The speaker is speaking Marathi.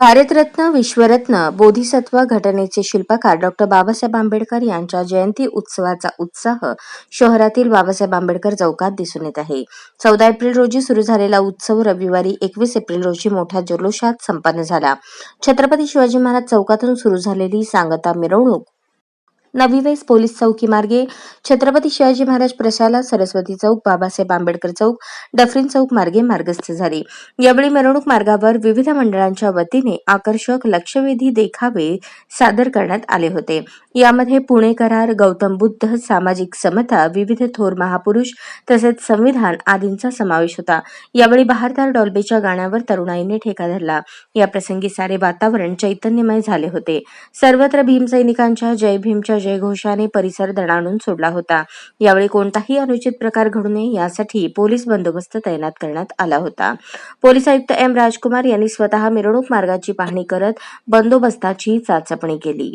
भारतरत्न विश्वरत्न बोधिसत्व घटनेचे शिल्पकार डॉक्टर बाबासाहेब आंबेडकर यांच्या जयंती उत्सवाचा उत्साह शहरातील बाबासाहेब आंबेडकर चौकात दिसून येत आहे. चौदा एप्रिल रोजी सुरू झालेला उत्सव रविवारी एकवीस एप्रिल रोजी मोठ्या जल्लोषात संपन्न झाला. छत्रपती शिवाजी महाराज चौकातून सुरू झालेली सांगता मिरवणूक नवीवेस पोलीस चौकी मार्गे छत्रपती शिवाजी महाराज प्रशाला सरस्वती चौक बाबासाहेब आंबेडकर चौक डफरीन चौक मार्गे मार्गस्थ झाली. यावेळी मिरवणूक मार्गावर विविध मंडळांच्या वतीने आकर्षक लक्षवेधी देखावे सादर करण्यात आले होते. यामध्ये पुणे करार गौतम बुद्ध सामाजिक समता विविध थोर महापुरुष तसेच संविधान आदींचा समावेश होता. यावेळी बहारदार डॉल्बेच्या गाण्यावर तरुणाईने ठेका धरला. या प्रसंगी सारे वातावरण चैतन्यमय झाले होते. सर्वत्र भीमसैनिकांच्या जय भीमच्या जयघोषाने परिसर दणाणून सोडला होता. यावेळी कोणताही अनुचित प्रकार घडू नये यासाठी पोलीस बंदोबस्त तैनात करण्यात आला होता. पोलीस आयुक्त एम राजकुमार यांनी स्वतः मिरवणूक मार्गाची पाहणी करत बंदोबस्ताची चाचपणी केली.